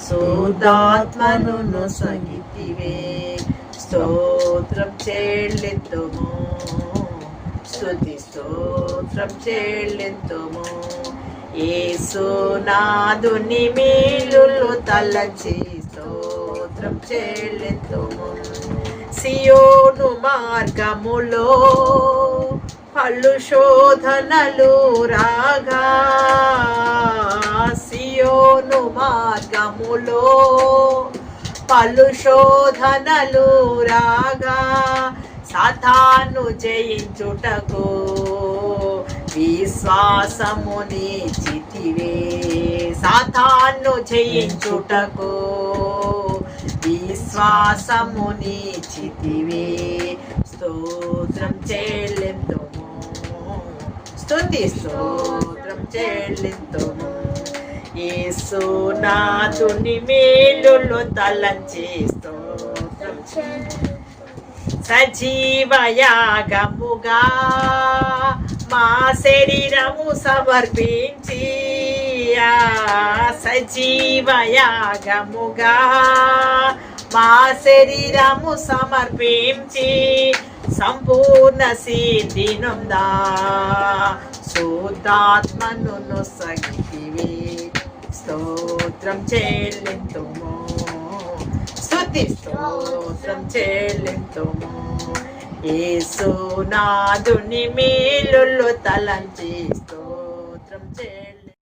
శుద్ధాత్మను నొసగితివే స్తోత్రం చెల్లిద్దుము స్తుతి స్తోత్రం చెల్లిద్దుము ఏసునాదుని మేలులు తలచి స్తోత్రం చెల్లిద్దుము సియోను మార్గములో పళ్ళు శోధనలు రాగా సియోను మార్గములో పలు శోధనలు రాగా సాతాను జయించుటకు విశ్వాసముని చితివే. సాతాను జయించుటకు విశ్వాసముని చితివే. స్తోత్రం చెల్లింతుము. స్తుతి స్తోత్రం చెల్లింతుము. యేసు నాథుని మేలులు తలంచేస్తూ సజీవయాగముగా మా శరీరము సమర్పించి సజీవయాగముగా మా శరీరము సమర్పించి సంపూర్ణ సిద్ధినుందా. శుద్ధాత్మను నొసగితివి స్తోత్రం చెల్లింతుము. స్థుతి స్తోత్రం చెల్లింతుము. యేసు నాదుని మేలులు తలంచి స్తోత్రం చెల్లి